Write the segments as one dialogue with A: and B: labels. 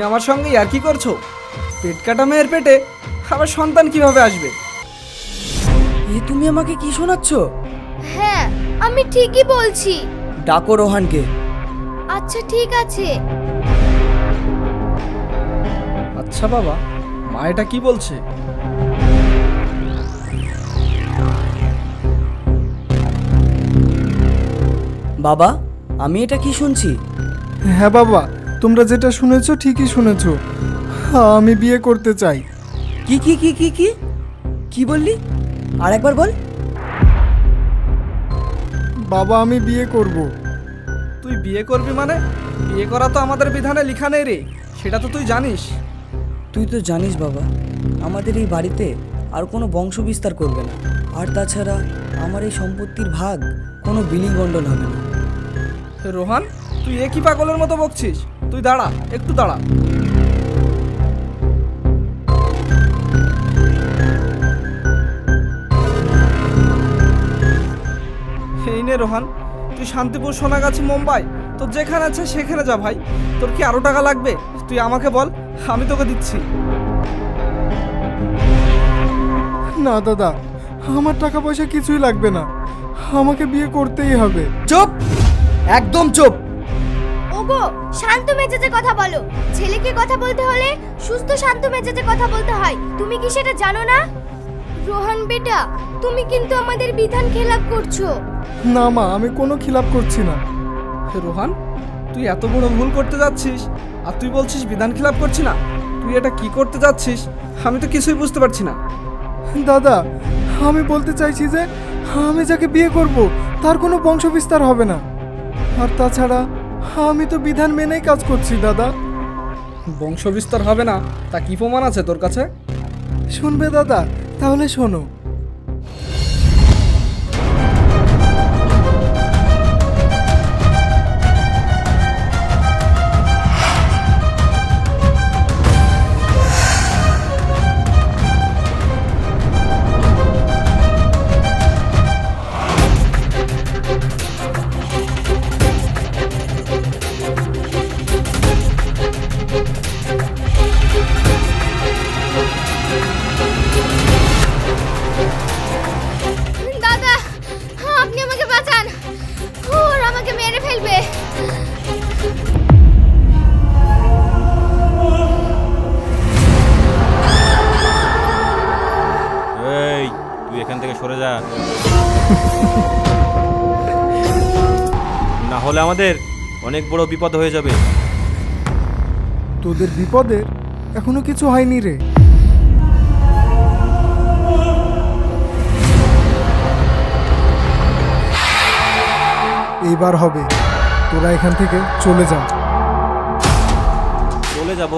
A: তুমি আমার সঙ্গে আর কি করছ? পেট কাটা মেয়ের পেটে আবার সন্তান কীভাবে আসবে?
B: এ তুমি আমাকে কি শোনাচ্ছ?
C: হ্যাঁ আমি ঠিকই বলছি।
B: ডাকো রোহানকে।
C: আচ্ছা ঠিক আছে।
A: আচ্ছা বাবা মা এটা কি বলছে?
B: বাবা আমি এটা কি শুনছি?
D: হ্যাঁ বাবা তোমরা যেটা শুনেছো ঠিকই শুনেছো। আমি বিয়ে করতে চাই।
B: কি কি কি কি কি? কি বললি? আর একবার বল।
D: বাবা আমি বিয়ে করব।
A: তুই বিয়ে করবি মানে? বিয়ে করা তো আমাদের বিধানে লিখা নেই রে। সেটা তো তুই জানিস।
B: তুই তো জানিস বাবা আমাদের এই বাড়িতে আর কোনো বংশ বিস্তার করবে না। আর তাছাড়া আমার এই সম্পত্তির ভাগ কোনো বিলি বন্ডল হবে না।
A: রোহান তুই এ কি পাগলের মতো বকছিস? তুই দাঁড়া একটু দাঁড়া। এই নে রোহান তুই শান্তিপুর সোনাগাছি মুম্বাই তোর যেখানে আছে সেখানে যা ভাই। তোর কি আরও টাকা লাগবে? তুই আমাকে বল আমি তোকে দিচ্ছি।
D: না দাদা আমার টাকা পয়সা কিছুই লাগবে না। আমাকে বিয়ে করতেই হবে।
B: চুপ! একদম চুপ!
C: ওগো শান্ত মেজাজে কথা বলো। ছেলেকে কথা বলতে হলে সুস্থ শান্ত মেজাজে কথা বলতে হয়। তুমি কি সেটা জানো না? রোহান বেটা তুমি কিন্তু আমাদের বিধান খেলাপ করছ।
D: না মা আমি কোনো খিলাপ করছি না।
A: রোহান তুই এত বড় ভুল করতে যাচ্ছিস আর তুই বলছিস বিধান খিলাপ করছি না। তুই এটা কি করতে যাচ্ছিস আমি তো কিছুই বুঝতে পারছি না।
D: দাদা আমি বলতে চাইছি যে আমি যাকে বিয়ে করব তার কোনো বংশ বিস্তার হবে না। আর তাছাড়া আমি তো বিধান মেনেই কাজ করছি, দাদা।
A: বংশ বিস্তার হবে না, তা কি প্রমাণ আছে তোর কাছে?
D: শুনবে দাদা, তাহলে শোনো।
E: আমাদের অনেক বড় বিপদ হয়ে যাবে।
D: তোদের বিপদের এখনও কিছু হয়নি রে। এইবার হবে। তোরা এখান থেকে চলে যা।
E: চলে যাব।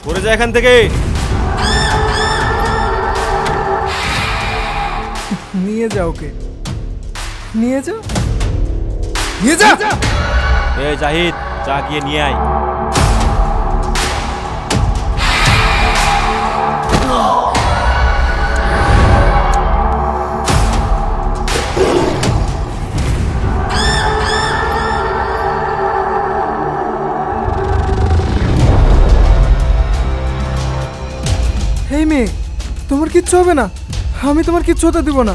E: সরে যা এখান থেকে।
D: নিয়ে যা ওকে। নিয়ে যা। নিয়ে যা
E: এই জাহিদ যা গিয়ে নিয়ে আয়।
D: এই মেয়ে তোমার কিচ্ছু হবে না। আমি তোমার কিচ্ছু হতে দিব না।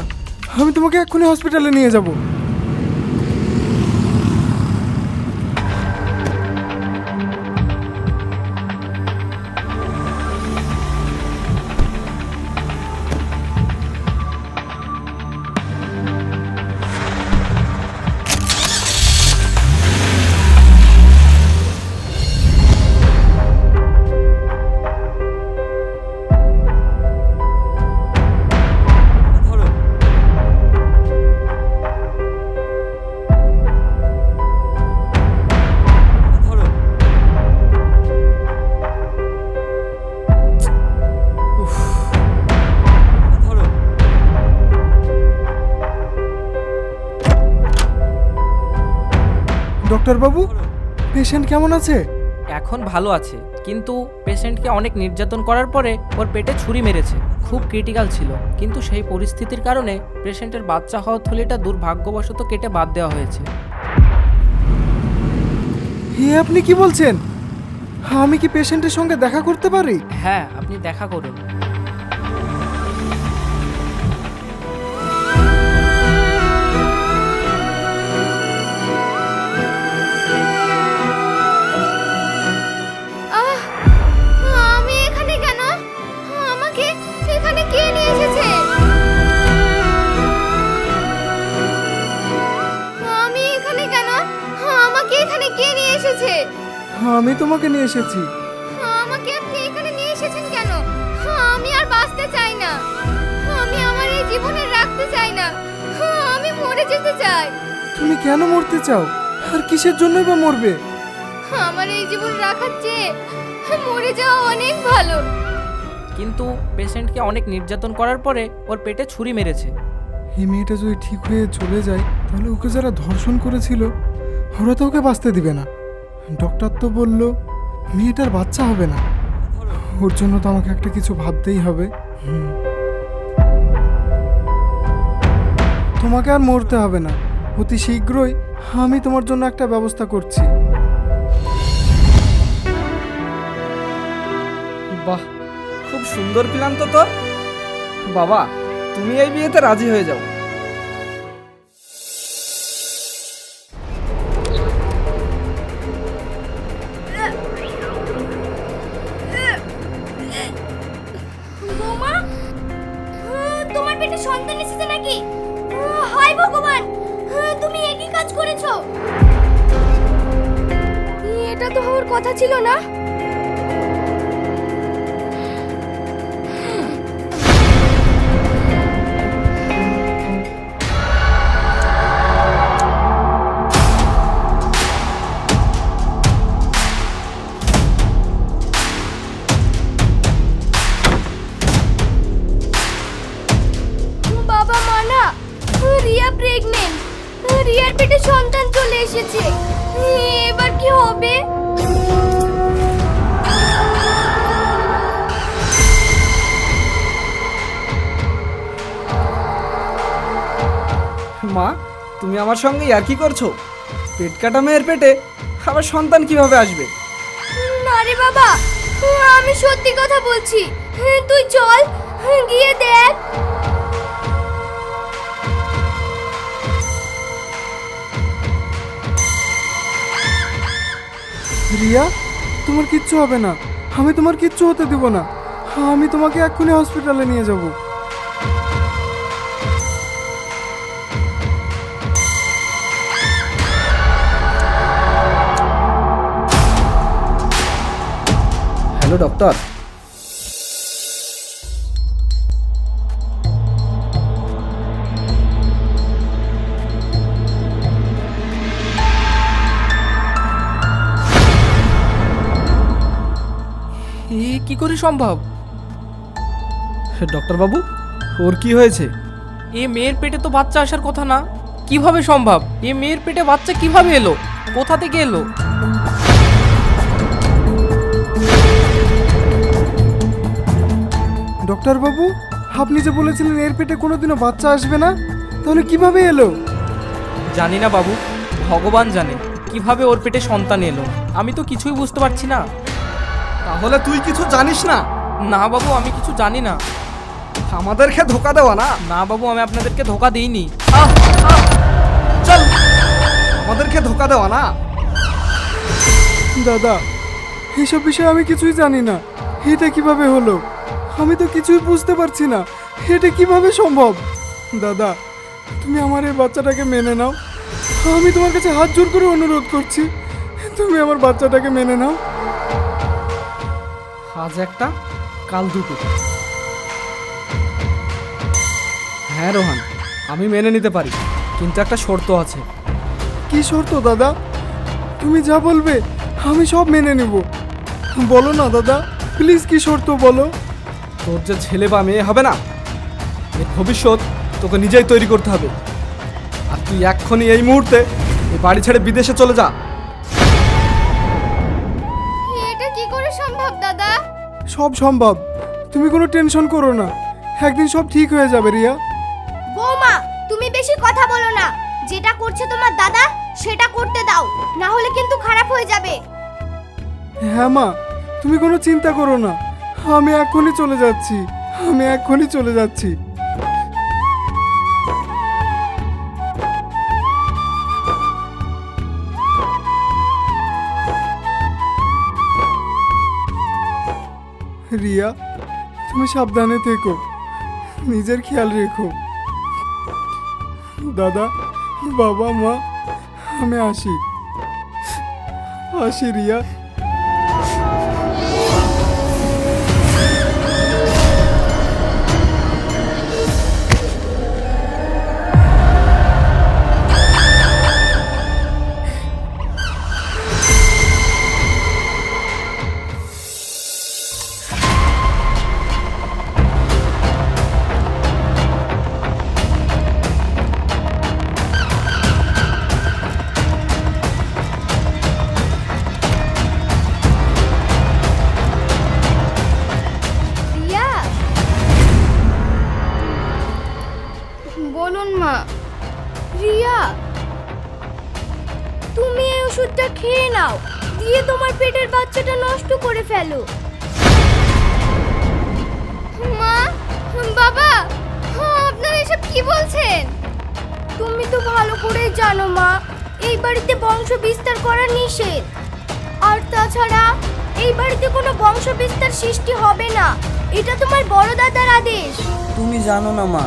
D: আমি তোমাকে এক্ষুনি হসপিটালে নিয়ে যাব। ডক্টর বাবু পেশেন্ট কেমন আছে?
F: এখন ভালো আছে কিন্তু পেশেন্টকে অনেক নির্যাতন করার পরে ওর পেটে ছুরি মেরেছে খুব ক্রিটিক্যাল ছিল। কিন্তু সেই পরিস্থিতির কারণে পেশেন্টের বাচ্চা হওয়ার থলিটা দুর্ভাগ্যবশত কেটে বাদ দেওয়া হয়েছে।
D: হে আপনি কি বলছেন? আমি কি পেশেন্টের সঙ্গে দেখা করতে পারি?
F: হ্যাঁ আপনি দেখা করুন।
C: আমি
D: তোমাকে নিয়ে এসেছি।
C: আমাকে আপনি এখানে নিয়ে এসেছেন কেন? আমি আর বাঁচতে চাই না। আমি আমার এই জীবনে রাখতে চাই না। আমি মরে যেতে চাই।
D: তুমি কেন মরতে চাও? আর কিসের জন্যই বা মরবে?
C: আমার এই জীবন রাখার চেয়ে মরে যাওয়া অনেক ভালো।
F: কিন্তু পেশেন্টকে অনেক নির্যাতন করার পরে ওর পেটে ছুরি মেরেছে।
D: এই মেয়েটা যদি ঠিক হয়ে চলে যায় তাহলে ওকে যারা ধর্ষণ করেছিল ওরা তো ওকে বাঁচতে দিবে না। ডক্টর তো বলল, মেয়েটার বাচ্চা হবে না। ওর জন্য তো আমাকে একটা কিছু ভাবতেই হবে। তোমাকে আর মরতে হবে না। অতি শীঘ্রই আমি তোমার জন্য একটা ব্যবস্থা করছি।
A: বাহ, খুব সুন্দর প্ল্যান তো তোর। বাবা, তুমি এই বিয়েতে রাজি হয়ে যাও।
C: কাজ করেছ? এটা তো হওয়ার কথা ছিল না।
A: তুমি আমার সঙ্গে আর কি করছ? পেট কাটা মেয়ের পেটে আবার সন্তান কীভাবে আসবে?
C: না রে বাবা আমি সত্যি কথা বলছি। তুই চল গিয়ে দেখ।
D: রিয়া তোমার কিচ্ছু হবে না। আমি তোমার কিচ্ছু হতে দেব না। আমি তোমাকে এক্ষুনি হসপিটালে নিয়ে যাব।
A: ডক্টর।
F: এ কি করে সম্ভব?
A: ডক্টর বাবু ওর কি হয়েছে?
F: এ মেয়ের পেটে তো বাচ্চা আসার কথা না। কীভাবে সম্ভব? এ মেয়ের পেটে বাচ্চা কীভাবে এলো? কোথা থেকে এলো?
D: ডক্টর বাবু আপনি যে বলেছিলেন এর পেটে কোনোদিনও বাচ্চা আসবে না তাহলে কীভাবে এলো?
F: জানি না বাবু ভগবান জানে কীভাবে ওর পেটে সন্তান এলো আমি তো কিছুই বুঝতে পারছি না।
A: তাহলে তুই কিছু জানিস না?
F: না বাবু আমি কিছু জানি না।
A: আমাদেরকে ধোকা দেওয়া না?
F: না বাবু আমি আপনাদেরকে ধোকা দিইনি।
A: আহ, আহ, চল আমাদেরকে ধোকা দেওয়া না?
D: দাদা এইসব বিষয়ে আমি কিছুই জানি না এটা কীভাবে হলো? আমি তো কিছুই বুঝতে পারছি না। এটা কীভাবে সম্ভব? দাদা তুমি আমার এই বাচ্চাটাকে মেনে নাও। আমি তোমার কাছে হাত জোর করে অনুরোধ করছি তুমি আমার বাচ্চাটাকে মেনে নাও।
A: আজ একটা কাল দুটো। হ্যাঁ রোহান আমি মেনে নিতে পারি কিন্তু একটা শর্ত আছে।
D: কি শর্ত দাদা? তুমি যা বলবে আমি সব মেনে নেব। বলো না দাদা প্লিজ কি শর্ত বলো?
A: তোর যে ছেলে বা মেয়ে হবে না এর ভবিষ্যৎ তোকে নিজেই তৈরি করতে হবে। আর তুই এক্ষুনি এই মুহূর্তে এই বাড়ি ছেড়ে বিদেশে চলে যা।
C: এটা কি করে সম্ভব দাদা?
D: সব সম্ভব। তুমি কোনো টেনশন করো না। একদিন সব ঠিক হয়ে যাবে রিয়া।
C: বৌমা তুমি বেশি কথা বলো না। যেটা করছে তোমার দাদা সেটা করতে দাও। না হলে কিন্তু খারাপ হয়ে যাবে।
D: হ্যাঁ মা তুমি কোনো চিন্তা করো না। আমি এখনই চলে যাচ্ছি। আমি এখনই চলে যাচ্ছি। রিয়া, তুমি সাবধানে থেকো। নিজের খেয়াল রেখো। দাদা, বাবা, মা, আমি আসি। আসি, রিয়া।
C: বাচ্চাটা নষ্ট করে ফেলো। মা বাবা আপনারা এসব কি বলছেন? তুমি তো ভালো করেই জানো মা এই বাড়িতে বংশ বিস্তার করা নিষেধ। আর তাছাড়া এই বাড়িতে কোনো বংশ বিস্তার সৃষ্টি হবে না। এটা তোমার বড় দাদার আদেশ।
B: তুমি জানো না মা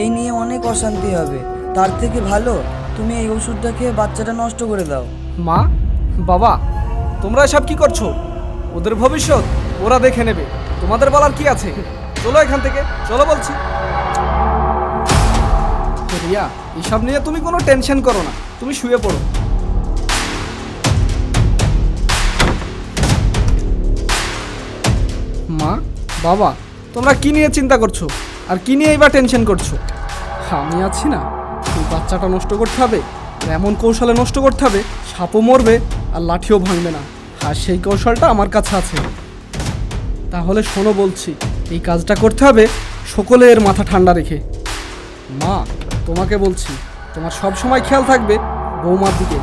B: এই নিয়ে অনেক অশান্তি হবে। তার থেকে ভালো তুমি এই ওষুধটা খেয়ে বাচ্চাটা নষ্ট করে দাও।
A: মা বাবা তোমরা এসব কি করছ? ওদের ভবিষ্যৎ ওরা দেখে নেবে। তোমাদের বলার কি আছে? চলো এখান থেকে। চলো বলছি। রিয়া, এসব নিয়ে তুমি কোনো টেনশন করো না। তুমি শুয়ে পড়ো। মা, বাবা, তোমরা কি নিয়ে চিন্তা করছ? আর কি নিয়ে এবার টেনশন করছ? আমি আছি না। এই বাচ্চাটা নষ্ট করতে হবে। এমন কৌশলে নষ্ট করতে হবে, সাপও মরবে আর লাঠিও ভাঙবে না। আর সেই কৌশলটা আমার কাছে আছে। তাহলে শোনো বলছি, এই কাজটা করতে হবে সকলের মাথা ঠান্ডা রেখে। মা, তোমাকে বলছি, তোমার সব সময় খেয়াল থাকবে বৌমার দিকে,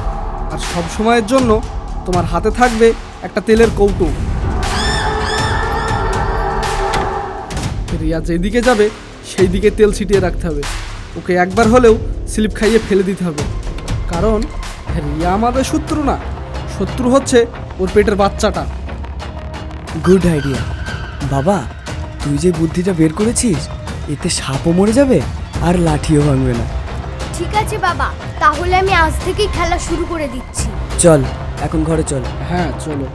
A: আর সব সময়ের জন্য তোমার হাতে থাকবে একটা তেলের কৌটো। রিয়া যেদিকে যাবে সেই দিকে তেল ছিটিয়ে রাখতে হবে। ওকে একবার হলেও স্লিপ খাইয়ে ফেলে দিতে হবে। কারণ রিয়া আমাদের শত্রু না। শত্রু হচ্ছে ওর পেটের বাচ্চাটা।
B: গুড আইডিয়া বাবা তুই যে বুদ্ধিটা বের করেছিস এতে সাপও মরে যাবে আর লাঠিও ভাঙবে না।
C: ঠিক আছে বাবা তাহলে আমি আজ থেকেই খেলা শুরু করে দিচ্ছি।
B: চল এখন ঘরে চল।
A: হ্যাঁ চলো।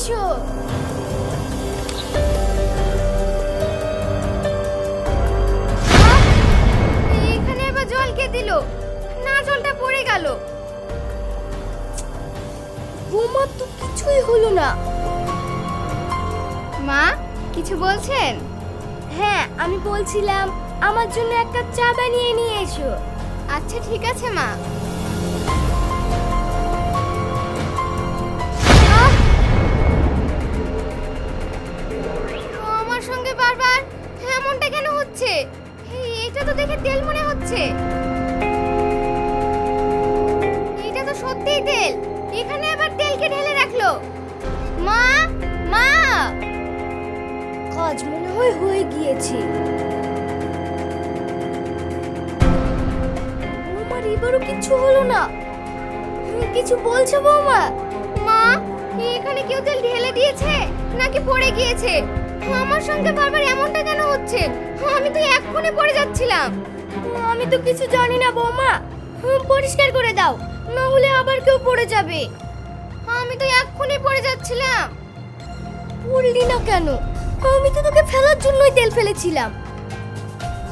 C: এসো। এখানে আবার জল কে দিল? না, জলটা পড়ে গেল। বৌমার তো কিছুই হলো না। মা, কিছু বলছেন? হ্যাঁ আমি বলছিলাম, আমার জন্য একটা চা বানিয়ে নিয়ে এসো। আচ্ছা ঠিক আছে, মা। বারবার এমনটা কেন হচ্ছে? এটা তো দেখে তেল মনে হচ্ছে। এটা তো সত্যিই তেল। এখানে আবার তেলকে ঢেলে রাখল। মা মা! কাজ মনে হয় হয়ে গিয়েছে। আমার এবারও কিচ্ছু হলো না। কিছু বলছো বৌমা? মা এখানে কেউ তেল ঢেলে দিয়েছে নাকি পড়ে গিয়েছে? আমার সঙ্গে বারবার এমনটা কেন হচ্ছে? আমি তো এক্ষুনি পড়ে যাচ্ছিলাম। আমি তো কিছু জানি না, বৌমা। পরিষ্কার করে দাও, না হলে আবার কেউ পড়ে যাবে। আমি তো এক্ষুনি পড়ে যাচ্ছিলাম। পড়লি না কেন? আমি তো তোকে ফেলার জন্যই তেল ফেলেছিলাম।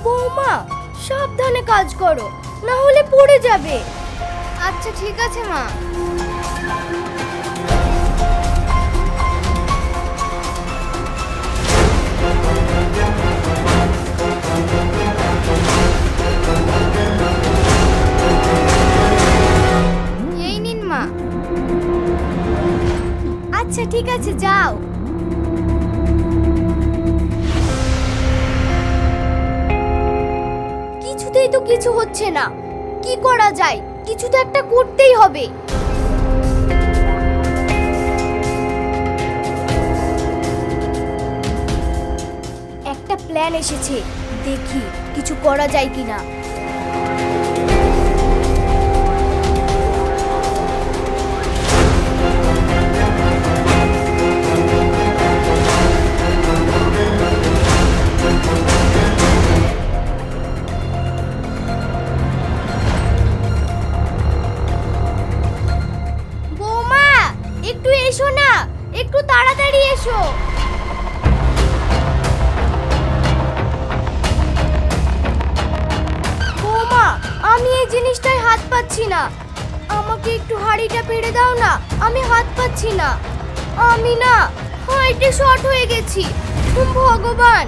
C: বৌমা, সাবধানে কাজ করো, না হলে পড়ে যাবে। আচ্ছা ঠিক আছে, মা। ঠিক আছে, যাও। কিছুতেই তো কিছু হচ্ছে না। কি করা যায়? কিছু তো একটা করতেই হবে। একটা প্ল্যান এসেছে। দেখি কিছু করা যায় কিনা। একটু তাড়াতাড়ি এসো। বৌমা, আমি এই জিনিসটায় হাত পাচ্ছি না। আমাকে একটু হাড়িটা পেড়ে দাও না, আমি হাত পাচ্ছি না। আমি না হাইটে শর্ট হয়ে গেছি। ভগবান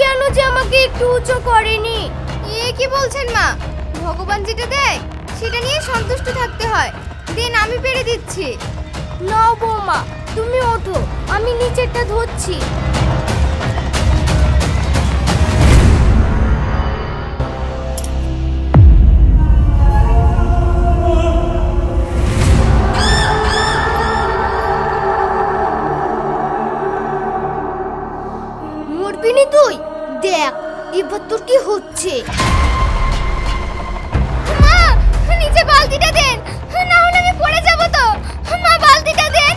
C: কেন যে আমাকে একটু উঁচু করেনি? এ কি বলছেন মা? ভগবান যেটা দেয়, সেটা নিয়ে সন্তুষ্ট থাকতে হয়। দিন আমি পেরে দিচ্ছি। নাও বৌমা তুমি ওঠো, আমি নিচেরটা ধরছি। তুই? দেখ, এবার তোর কি হচ্ছে? নিচে বালতিটা দেন। না হলে আমি পড়ে যাব তো। মা, বালতিটা দেন।